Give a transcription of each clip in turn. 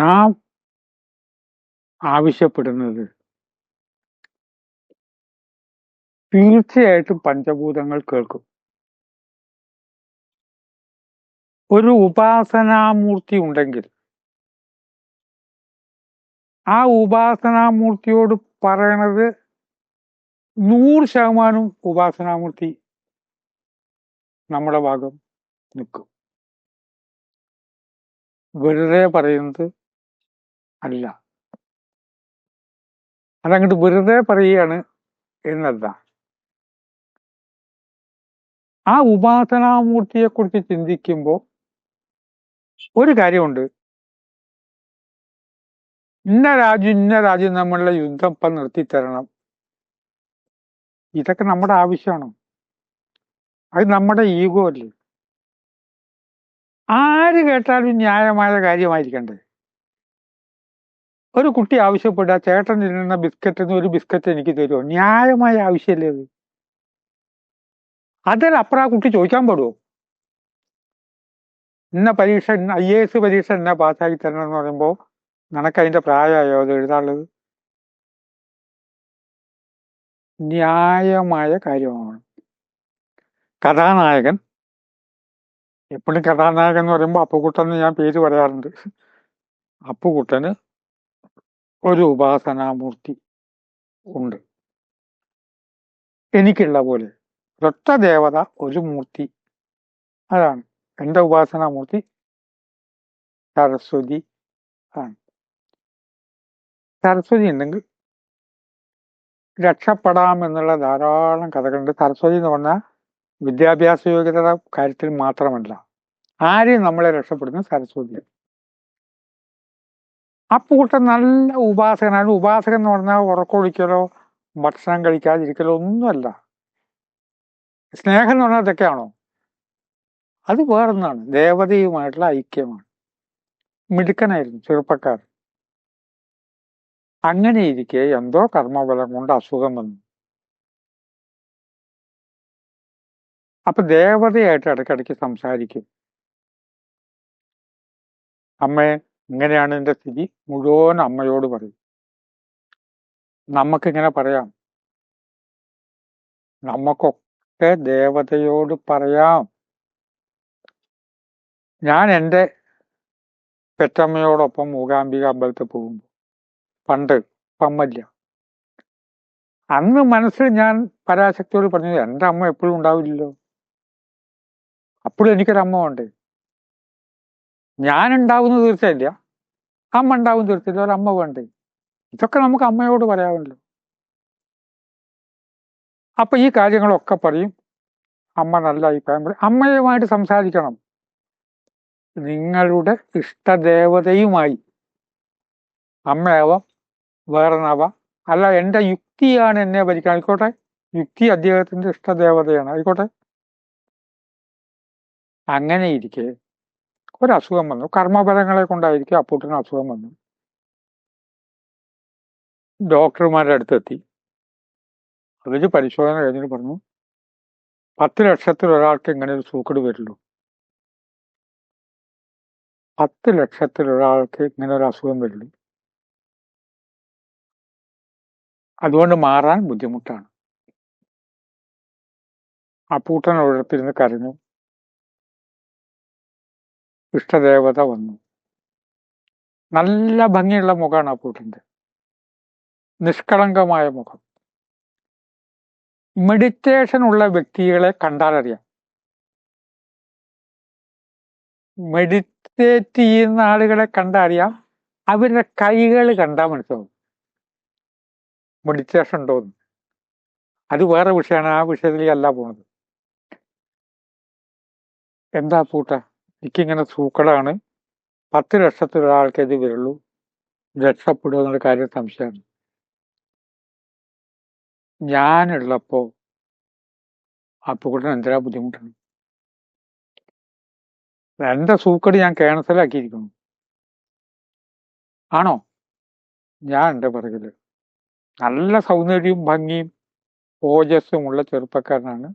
നാം ആവശ്യപ്പെടുന്നത്. തീർച്ചയായിട്ടും പഞ്ചഭൂതങ്ങൾ കേൾക്കും. ഒരു ഉപാസനാമൂർത്തി ഉണ്ടെങ്കിൽ ആ ഉപാസനാമൂർത്തിയോട് പറയണത് നൂറ് ശതമാനം ഉപാസനാമൂർത്തി നമ്മുടെ ഭാഗം നിൽക്കും. വെറുതെ പറയുന്നത് അല്ല. അതങ്ങോട്ട് വെറുതെ പറയുകയാണ് എന്നല്ല. ആ ഉപാസനാമൂർത്തിയെ കുറിച്ച് ചിന്തിക്കുമ്പോൾ ഒരു കാര്യമുണ്ട്. ഇന്ന രാജ്യം ഇന്ന രാജ്യം നമ്മളുടെ യുദ്ധം ഇപ്പം നിർത്തിത്തരണം. ഇതൊക്കെ നമ്മുടെ ആവശ്യമാണ്. അത് നമ്മുടെ ഈഗോ അല്ലേ? ആര് കേട്ടാലും ന്യായമായ കാര്യമായിരിക്കണ്ടേ? ഒരു കുട്ടി ആവശ്യപ്പെട്ട ചേട്ടൻ ഇരുന്ന ബിസ്ക്കറ്റിന് ഒരു ബിസ്ക്കറ്റ് എനിക്ക് തരുമോ ന്യായമായ ആവശ്യമല്ലേ അത്? അതിലപ്പുറം ആ കുട്ടി ചോദിക്കാൻ പാടുമോ ഇന്ന പരീക്ഷ ഐ എ എസ് പരീക്ഷ എന്ന പാസ്സാക്കി തരണം എന്ന് പറയുമ്പോൾ നിനക്ക് അതിന്റെ പ്രായമായോ? അത് എഴുതാനുള്ളത്? ന്യായമായ കാര്യമാണ്. കഥാനായകൻ. എപ്പോഴും കഥാനായകൻ എന്ന് പറയുമ്പോൾ അപ്പുകുട്ടൻ ഞാൻ പേര് പറയാറുണ്ട്. അപ്പുകുട്ടന് ഒരു ഉപാസനാമൂർത്തി ഉണ്ട്. എനിക്കുള്ള പോലെ ഒറ്റ ദേവത ഒരു മൂർത്തി. അതാണ് എന്റെ ഉപാസനാമൂർത്തി സരസ്വതി ആണ്. സരസ്വതി ഉണ്ടെങ്കിൽ രക്ഷപ്പെടാം എന്നുള്ള ധാരാളം കഥകളുണ്ട്. സരസ്വതി എന്ന് പറഞ്ഞാൽ വിദ്യാഭ്യാസ യോഗ്യത കാര്യത്തിൽ മാത്രമല്ല ആരെയും നമ്മളെ രക്ഷപ്പെടുന്ന സരസ്വതിയാണ്. അപ്പൂട്ടൻ നല്ല ഉപാസകനാണ്. ഉപാസകൻ എന്ന് പറഞ്ഞാൽ ഉറക്കൊഴിക്കലോ ഭക്ഷണം കഴിക്കാതിരിക്കലോ ഒന്നുമല്ല. സ്നേഹം എന്ന് പറഞ്ഞാൽ ഇതൊക്കെയാണോ? അത് വേറൊന്നാണ്. ദേവതയുമായിട്ടുള്ള ഐക്യമാണ്. മിടുക്കനായിരുന്നു ചെറുപ്പക്കാർ. അങ്ങനെ ഇരിക്കെ എന്തോ കർമ്മബലം കൊണ്ട് അസുഖം വന്നു. അപ്പൊ ദേവതയായിട്ട് ഇടയ്ക്കിടയ്ക്ക് സംസാരിക്കും. അമ്മേ ഇങ്ങനെയാണ് എന്റെ സ്ഥിതി. മുഴുവൻ അമ്മയോട് പറയും. നമുക്കിങ്ങനെ പറയാം. നമുക്കൊക്കെ ദേവതയോട് പറയാം. ഞാൻ എന്റെ പെറ്റമ്മയോടൊപ്പം മൂകാംബിക അമ്പലത്തിൽ പോകുമ്പോൾ പണ്ട് പമ്മല്ല. അന്ന് മനസ്സിൽ ഞാൻ പരാശക്തിയോട് പറഞ്ഞു എന്റെ അമ്മ എപ്പോഴും ഉണ്ടാവില്ലല്ലോ. അപ്പോഴും എനിക്കൊരമ്മ ഉണ്ട് ഞാൻ ഉണ്ടാവുന്നത് തീർച്ചയില്ല അമ്മ ഉണ്ടാവും തീർച്ചയില്ല ഒരമ്മ വേണ്ടേ? ഇതൊക്കെ നമുക്ക് അമ്മയോട് പറയാമല്ലോ. അപ്പൊ ഈ കാര്യങ്ങളൊക്കെ പറയും. അമ്മ നല്ല അഭിപ്രായം പറയും. അമ്മയുമായിട്ട് സംസാരിക്കണം. നിങ്ങളുടെ ഇഷ്ടദേവതയുമായി. അമ്മയാവാം വേറെ ആവാം അല്ല എന്റെ യുക്തിയാണ് എന്നെ ഭരിക്കാൻ. ആയിക്കോട്ടെ. യുക്തി അദ്ദേഹത്തിന്റെ ഇഷ്ടദേവതയാണ്. ആയിക്കോട്ടെ. അങ്ങനെ ഇരിക്കെ ഒരു അസുഖം വന്നു. കർമ്മഫലങ്ങളെ കൊണ്ടായിരിക്കും അപ്പൂട്ടിന് അസുഖം വന്നു. ഡോക്ടർമാരുടെ അടുത്തെത്തി. അവർ പരിശോധന കഴിഞ്ഞിട്ട് പറഞ്ഞു പത്ത് ലക്ഷത്തിൽ ഒരാൾക്ക് ഇങ്ങനെ ഒരു സൂക്കട് വരുള്ളൂ. പത്ത് ലക്ഷത്തിൽ ഒരാൾക്ക് ഇങ്ങനെ ഒരു അസുഖം വരുള്ളൂ. അതുകൊണ്ട് മാറാൻ ബുദ്ധിമുട്ടാണ്. അപ്പൂട്ടൻ ഒരിടത്തിരുന്ന് കരഞ്ഞു. ഇഷ്ടദേവത വന്നു. നല്ല ഭംഗിയുള്ള മുഖമാണ് ആ പൂട്ടിന്റെ. നിഷ്കളങ്കമായ മുഖം. മെഡിറ്റേഷൻ ഉള്ള വ്യക്തികളെ കണ്ടാലറിയാം. മെഡിറ്റേറ്റ് ചെയ്യുന്ന ആളുകളെ കണ്ടറിയാം. അവരുടെ കൈകൾ കണ്ടാൽ മനസ്സിലാവും. മെഡിറ്റേഷൻ ഉണ്ടോന്ന് അത് വേറെ വിഷയമാണ്. ആ വിഷയത്തിലേക്കല്ല പോണത്. എന്താ പൂട്ട? എനിക്കിങ്ങനെ സൂക്കളാണ്. പത്ത് ലക്ഷത്തിൽ ഒരാൾക്കേ വരുള്ളൂ. രക്ഷപ്പെടുക എന്നുള്ള കാര്യം സംശയമാണ്. ഞാനുള്ളപ്പോ അപ്പുകുട്ടൻ എന്തിനാ ബുദ്ധിമുട്ടാണ്? എന്റെ സൂക്കട് ഞാൻ ക്യാൻസലാക്കിയിരിക്കുന്നു. ആണോ? ഞാൻ എന്റെ പിറകിൽ. നല്ല സൗന്ദര്യവും ഭംഗിയും ഓജസ്സും ഉള്ള ചെറുപ്പക്കാരനാണ്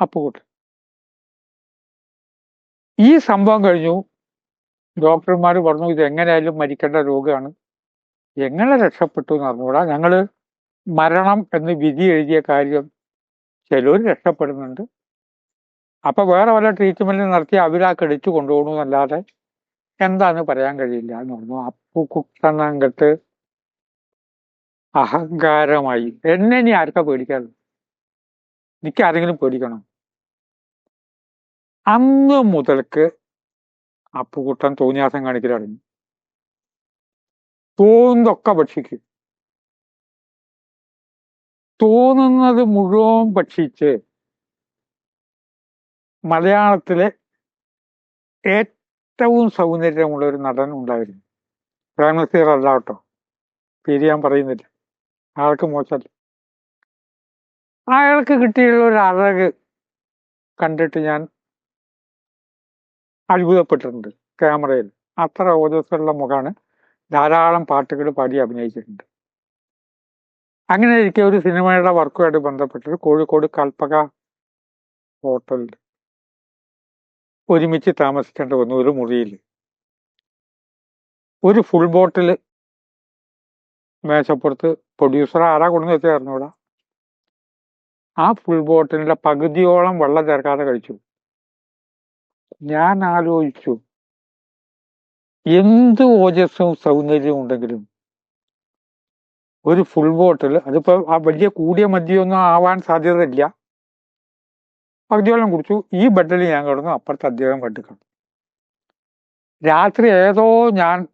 അപ്പുകുട്ടൻ ഈ സംഭവം കഴിഞ്ഞു. ഡോക്ടർമാർ പറഞ്ഞു ഇത് എങ്ങനെയായാലും മരിക്കേണ്ട രോഗമാണ് എങ്ങനെ രക്ഷപ്പെട്ടു എന്ന് അറിഞ്ഞുകൂടാ? ഞങ്ങൾ മരണം എന്ന് വിധി എഴുതിയ കാര്യം ചിലർ രക്ഷപ്പെടുന്നുണ്ട്. അപ്പൊ വേറെ വല്ല ട്രീറ്റ്മെന്റ് നടത്തി അവരാ കെടുത്തു കൊണ്ടുപോകണു എന്നല്ലാതെ എന്താന്ന് പറയാൻ കഴിയില്ല എന്ന് പറഞ്ഞു. അപ്പു കുട്ടനങ്കട്ട് അഹങ്കാരമായി. എന്നെ നീ ആർക്കാ പേടിക്കാറ്? എനിക്ക് ആരെങ്കിലും പേടിക്കണം? അന്ന് മുതൽക്ക് അപ്പുകുട്ടൻ തോന്നിയാസം കാണിക്കലടങ്ങി തോന്നുന്നതൊക്കെ ഭക്ഷിക്കും. തോന്നുന്നത് മുഴുവൻ ഭക്ഷിച്ച് മലയാളത്തിലെ ഏറ്റവും സൗന്ദര്യമുള്ള ഒരു നടൻ ഉണ്ടായിരുന്നു. പ്രേമനസീർ അല്ല കേട്ടോ. പേര് ഞാൻ പറയുന്നില്ല. അയാൾക്ക് മോശമല്ല. അയാൾക്ക് കിട്ടിയുള്ള ഒരു അഴക് കണ്ടിട്ട് ഞാൻ അത്ഭുതപ്പെട്ടിട്ടുണ്ട് ക്യാമറയിൽ. അത്ര ഓജസ്സുള്ള മുഖമാണ് ധാരാളം പാട്ടുകൾ പാടി അഭിനയിച്ചിട്ടുണ്ട്. അങ്ങനെ ഇരിക്കെ ഒരു സിനിമയുടെ വർക്കുമായിട്ട് ബന്ധപ്പെട്ട് കോഴിക്കോട് കൽപ്പക ഹോട്ടലിൽ ഒരുമിച്ച് താമസിക്കേണ്ടി വന്നു ഒരു മുറിയിൽ. ഒരു ഫുൾ ബോട്ടിൽ മേശപ്പുറത്ത് പ്രൊഡ്യൂസർ ആരാ കൊണ്ടു വെച്ചാൽ അറിഞ്ഞൂടാ? ആ ഫുൾ ബോട്ടിലിന്റെ പകുതിയോളം വെള്ളം ചേർക്കാതെ കഴിച്ചു. ഞാൻ ആലോചിച്ചു എന്ത് ഓജസ്സും സൗന്ദര്യവും ഉണ്ടെങ്കിലും ഒരു ഫുൾ ബോട്ടിൽ അതിപ്പോ ആ വലിയ കൂടിയ മദ്യമൊന്നും ആവാൻ സാധ്യതയില്ല. പകുതിയോളം കുടിച്ചു. ഈ ബെഡിൽ ഞാൻ കിടന്നു. അപ്പുറത്ത് അദ്ദേഹം കിടന്നു. രാത്രി ഏതോ ഞാൻ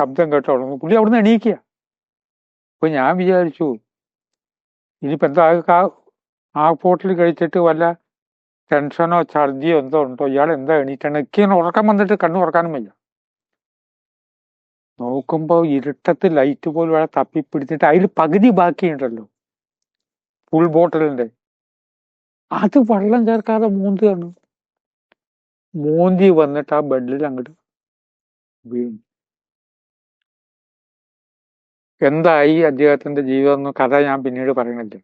ശബ്ദം കേട്ട് തുടങ്ങി പുള്ളി അവിടുന്ന് എണീക്കുക. അപ്പൊ ഞാൻ വിചാരിച്ചു ഇനിയിപ്പോ എന്താ ആ- ആ പോട്ടിൽ കഴിച്ചിട്ട് വല്ല ടെൻഷനോ ഛർദിയോ എന്തോ ഉണ്ടോ ഇയാൾ എന്താ എണീറ്റാണ് എനിക്ക് ഉറക്കം വന്നിട്ട് കണ്ണു ഉറക്കാനും വയ്യ. നോക്കുമ്പോ ഇരുട്ടത്ത് ലൈറ്റ് പോലും വേറെ തപ്പിപ്പിടിച്ചിട്ട് അതിൽ പകുതി ബാക്കിയുണ്ടല്ലോ. ഫുൾ ബോട്ടിലിന്റെ അത് വെള്ളം ചേർക്കാതെ മൂന്തി മൂന്തിയാണ്. മൂന്തി വന്നിട്ട് ആ ബെഡിൽ അങ്ങോട്ട് വീണു. എന്തായി അദ്ദേഹത്തിന്റെ ജീവിതം കഥ ഞാൻ പിന്നീട് പറയണില്ല.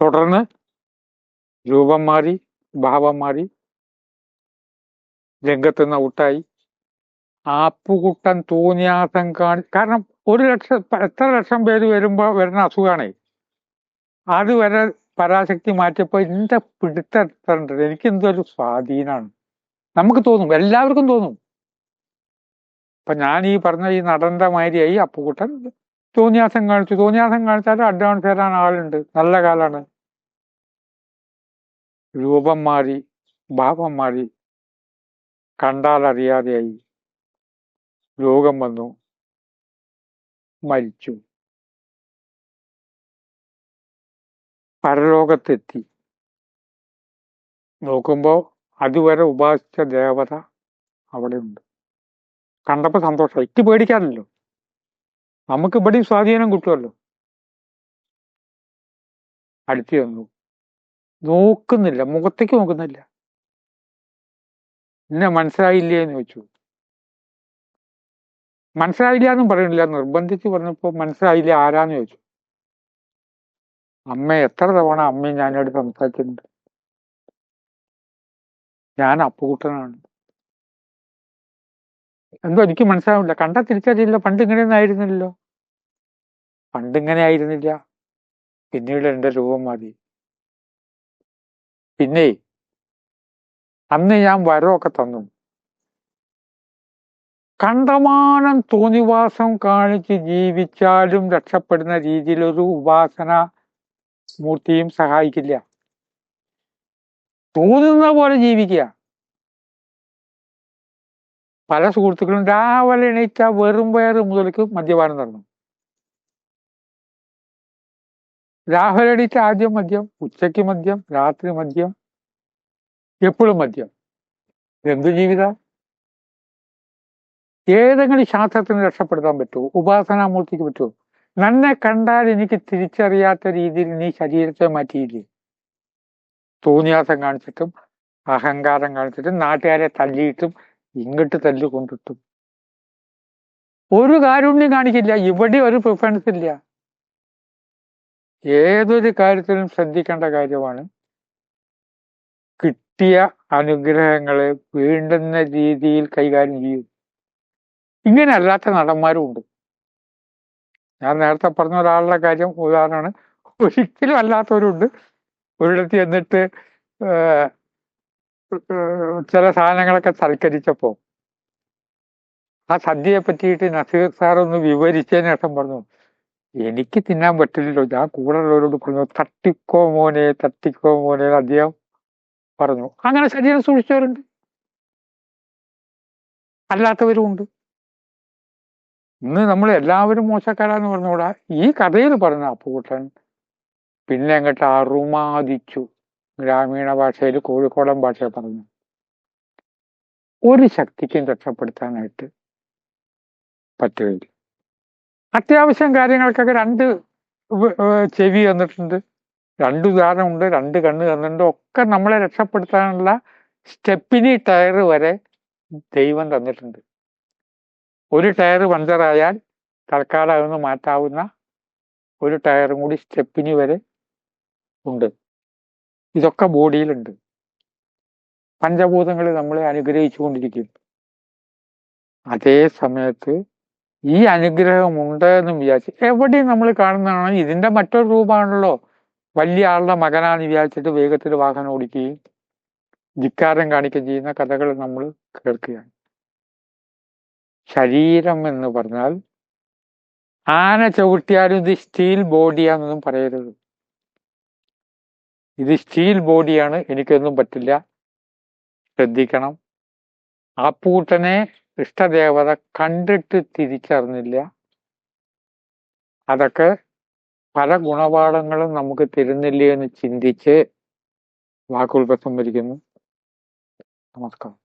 തുടർന്ന് രൂപം മാറി ഭാവം മാറി രംഗത്ത് നിന്ന് ഔട്ടായി. ആപ്പുകുട്ടൻ തോന്നിയാസം കാണി കാരണം ഒരു ലക്ഷം എത്ര ലക്ഷം പേര് വരുമ്പോൾ വരുന്ന അസുഖാണേ. അത് വരെ പരാശക്തി മാറ്റിയപ്പോ എന്റെ പിടുത്തണ്ട് എനിക്ക് എന്തൊരു സ്വാധീനാണ്. നമുക്ക് തോന്നും എല്ലാവർക്കും തോന്നും. ഇപ്പൊ ഞാൻ ഈ പറഞ്ഞ ഈ നടന്റെ മാതിരിയായി അപ്പുകുട്ടൻ തോന്നിയാസം കാണിച്ചു. തോന്നിയാസം കാണിച്ചാൽ അഡ്വാൻസ് തരാൻ ആളുണ്ട്. നല്ല കാലാണ്. രൂപം മാറി ഭാവം മാറി കണ്ടാൽ അറിയാതെയായി രോഗം വന്നു മരിച്ചു. പരലോകത്തെത്തി. നോക്കുമ്പോൾ അതുവരെ ഉപാസിച്ച ദേവത അവിടെ ഉണ്ട് കണ്ടപ്പോ സന്തോഷം. എനിക്ക് പേടിക്കാറില്ലല്ലോ നമുക്ക് ഇവിടെയും സ്വാധീനം കിട്ടുമല്ലോ. അടുത്ത് വന്നു നോക്കുന്നില്ല. മുഖത്തേക്ക് നോക്കുന്നില്ല. എന്നെ മനസ്സിലായില്ലേ എന്ന് ചോദിച്ചു. മനസ്സിലായില്ല എന്നും പറയണില്ല നിർബന്ധിച്ച് പറഞ്ഞപ്പോ മനസ്സിലായില്ല ആരാന്ന് ചോദിച്ചു. അമ്മ എത്ര തവണ അമ്മയും ഞാനോട് സംസാരിച്ചിട്ടുണ്ട്. ഞാൻ അപ്പുകുട്ടനാണ്. എന്തോ എനിക്ക് മനസ്സിലാവില്ല കണ്ട തിരിച്ചറിയില്ല. പണ്ട് ഇങ്ങനെയൊന്നും ആയിരുന്നില്ലല്ലോ. പണ്ട് ഇങ്ങനെ ആയിരുന്നില്ല. പിന്നീട് എന്റെ രൂപം മതി പിന്നെ അന്ന് ഞാൻ വരമൊക്കെ തന്നു. കണ്ടമാനം തോന്നിവാസം കാണിച്ച് ജീവിച്ചാലും രക്ഷപ്പെടുന്ന രീതിയിലൊരു ഉപാസന മൂർത്തിയും സഹായിക്കില്ല. തോന്നുന്ന പോലെ ജീവിക്കുക. പല സുഹൃത്തുക്കളും രാവിലെ എണീറ്റ വെറും വയറ് മുതലേക്ക് മദ്യപാനം തുടങ്ങും എണീറ്റ ആദ്യം മദ്യം ഉച്ചയ്ക്ക് മദ്യം രാത്രി മദ്യം എപ്പോഴും മദ്യം. എന്തു ജീവിത? ഏതെങ്കിലും ശാസ്ത്രത്തിന് രക്ഷപ്പെടുത്താൻ പറ്റുമോ? ഉപാസനാമൂർത്തിക്ക് പറ്റുമോ? നന്നെ കണ്ടാൽ എനിക്ക് തിരിച്ചറിയാത്ത രീതിയിൽ നീ ശരീരത്തെ മാറ്റിയില്ലേ? തോന്നിയാസം കാണിച്ചിട്ടും അഹങ്കാരം കാണിച്ചിട്ടും നാട്ടുകാരെ തല്ലിയിട്ടും ഇങ്ങോട്ട് തല്ലുകൊണ്ടിട്ടും. ഒരു കാരുണ്യം കാണിക്കില്ല. ഇവിടെ ഒരു പ്രിഫറൻസ് ഇല്ല. ഏതൊരു കാര്യത്തിലും ശ്രദ്ധിക്കേണ്ട കാര്യമാണ് കിട്ടിയ അനുഗ്രഹങ്ങളെ വേണ്ടുന്ന രീതിയിൽ കൈകാര്യം ചെയ്യും. ഇങ്ങനെ അല്ലാത്ത നടന്മാരും ഉണ്ട്. ഞാൻ നേരത്തെ പറഞ്ഞ ഒരാളുടെ കാര്യം ഉദാഹരണമാണ്. ഒരിക്കലും അല്ലാത്തവരുണ്ട്. ഒരിടത്ത് എന്നിട്ട് ചില സാധനങ്ങളൊക്കെ സൽക്കരിച്ചപ്പോ ആ സദ്യയെ പറ്റിയിട്ട് നസീർ സാർ ഒന്ന് വിവരിച്ചതിന് ശേഷം പറഞ്ഞു എനിക്ക് തിന്നാൻ പറ്റില്ലല്ലോ. ഞാൻ കൂടെ ഉള്ളവരോട് പറഞ്ഞു തട്ടിക്കോ മോനെ തട്ടിക്കോ മോനെ അദ്ദേഹം പറഞ്ഞു. അങ്ങനെ ശരീരം സൂക്ഷിച്ചവരുണ്ട്. അല്ലാത്തവരും ഉണ്ട്. ഇന്ന് നമ്മൾ എല്ലാവരും മോശക്കാരാന്ന് പറഞ്ഞുകൂടാ? ഈ കഥയിൽ പറഞ്ഞ അപ്പൂട്ടൻ പിന്നെ അങ്ങോട്ട് അറുമാദിച്ചു. ഗ്രാമീണ ഭാഷയിൽ കോഴിക്കോടൻ ഭാഷ പറഞ്ഞു. ഒരു ശക്തിക്കും രക്ഷപ്പെടുത്താനായിട്ട് പറ്റുകയില്ല അത്യാവശ്യം കാര്യങ്ങൾക്കൊക്കെ രണ്ട് ചെവി തന്നിട്ടുണ്ട്. രണ്ട് ഉദാഹരണമുണ്ട് രണ്ട് കണ്ണ് തന്നിട്ടുണ്ട്. ഒക്കെ നമ്മളെ രക്ഷപ്പെടുത്താനുള്ള സ്റ്റെപ്പിനി ടയർ വരെ ദൈവം തന്നിട്ടുണ്ട്. ഒരു ടയർ പഞ്ചറായാൽ തൽക്കാലം മാറ്റാവുന്ന ഒരു ടയറും കൂടി സ്റ്റെപ്പിനി വരെ ഉണ്ട്. ഇതൊക്കെ ബോഡിയിലുണ്ട്. പഞ്ചഭൂതങ്ങൾ നമ്മളെ അനുഗ്രഹിച്ചു അനുഗ്രഹിച്ചുകൊണ്ടിരിക്കും അതേ സമയത്ത് ഈ അനുഗ്രഹം ഉണ്ട് എന്ന് വിചാരിച്ച്. എവിടെയും നമ്മൾ കാണുന്നതാണ് ഇതിന്റെ മറ്റൊരു രൂപമാണല്ലോ. വലിയ ആളുടെ മകനാണെന്ന് വിചാരിച്ചിട്ട് വേഗത്തിൽ വാഹനം ഓടിക്കുകയും ധിക്കാരം കാണിക്കുകയും ചെയ്യുന്ന കഥകൾ നമ്മൾ കേൾക്കുകയാണ്. ശരീരം എന്ന് പറഞ്ഞാൽ ആന ചവിട്ടിയാലും ഇത് സ്റ്റീൽ ബോഡിയാണെന്നൊന്നും പറയരുത്. ഇത് സ്റ്റീൽ ബോഡിയാണ് എനിക്കൊന്നും പറ്റില്ല. ശ്രദ്ധിക്കണം. ആ പൂട്ടനെ ഇഷ്ടദേവത കണ്ടിട്ട് തിരിച്ചറിഞ്ഞില്ല. അതൊക്കെ പല ഗുണപാഠങ്ങളും നമുക്ക് തരുന്നില്ലേ എന്ന് ചിന്തിച്ച് വാക്കുകൾ സംഭരിക്കുന്നു നമസ്കാരം.